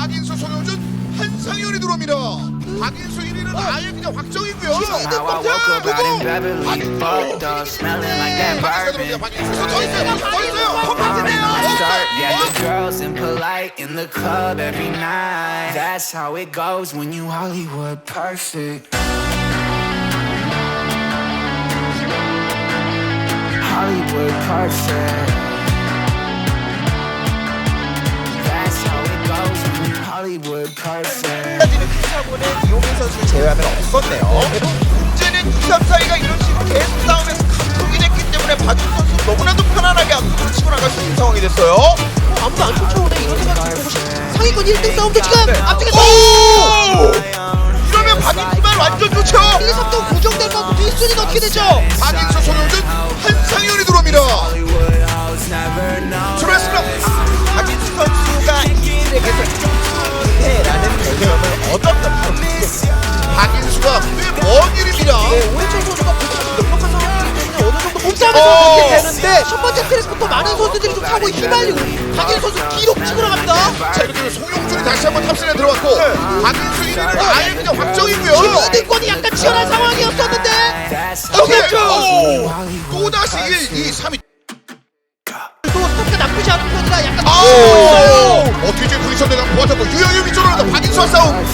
박인수, 송영준, 한상현이 들어옵니다. 박인수 1위는 아예 그냥 확정이고요. How I woke up out in Beverly, fucked up, smelling like that 박인수 들어옵니다. bourbon. 박인수 더 있어요. 더 있어요. Already start, yeah, the girls impolite in the club every night. That's how it goes when you Hollywood perfect. Hollywood perfect. 까지는 크사고는 이용민 선수를 제외하면 없었네요. 문제는 2, 3, 4위가 이런 식으로 계속 싸움에서 감독이 됐기 때문에 박윤 선수 너무나도 편안하게 앞으로 치고 나갈 수 있는 상황이 됐어요. 아무도 안 쫓아오네 이런 생각이 들고 싶- 상위권 1등 싸움도 지금 네. 앞쪽에서 오! 이러면 박인수만 완전 좋죠. 1, 2, 3등 고정될 거고 뒷순위는 어떻게 되죠? 박인수, 송영준, 몸싸움에서 어. 그렇게 되는데 첫 번째 트랙부터 많은 선수들이 좀 타고 휘말리고 박인 선수 기록 치고 나갑니다 자, 이렇게 되면 송영준이 다시 한번 탑승에 들어왔고 박인수 1위는 아예 그냥 지금 확정이고요. 2등권이 약간 치열한 상황이었었는데 That's 오케이. how 오! 또다시 1, 2, 3위. 또 스타트가 나쁘지 않은 편이라 약간 아! 있어요 어, 뒤에 부딪혔다가 보았고 유영이 위쪽으로 박인수와 싸움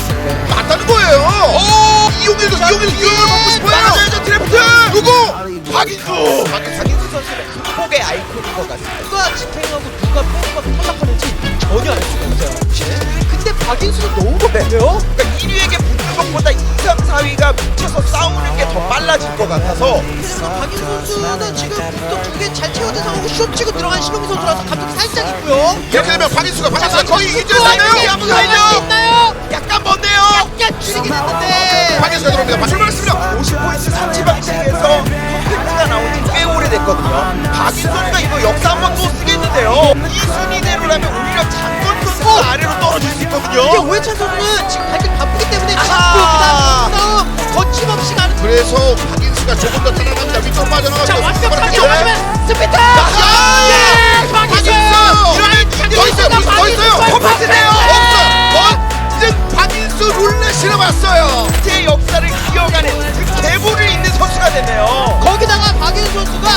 극복의 아이콘인 것 같습니다. 누가 집행하고 누가 빼고 탈락하는지 전혀 알 수가 없어요 근데 박인수는 너무 높네요 그러니까 1위에게 붙는 것보다 2, 3, 4위가 뭉쳐서 싸우는 게 더 빨라질 것 같아서 그래서 박인 선수는 지금 북도 두개 잘 채워진 상황이고 슛 치고 들어간 신동희 선수라서 감독이 살짝 있고요 이렇게 되면 박인수가 박인수가 거의 이제. 있나요? 박인 선수가 이거 역사 한번 또 쓰겠는데요. 이 순위대로라면 오히려 장건 선수가 아래로 떨어질 수 이게 있거든요. 오해찬 선수는 지금 갈길 바쁘기 때문에. 자꾸 거침없이 가는 그래서 박인수가 조금 더 편안합니다. 위쪽으로 빠져나가고 자 완벽하게 왼쪽. 맞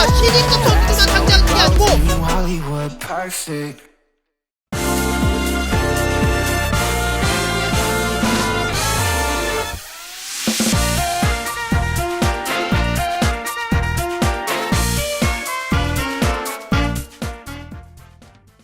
신인 같은 것만 당장 그게 아니고.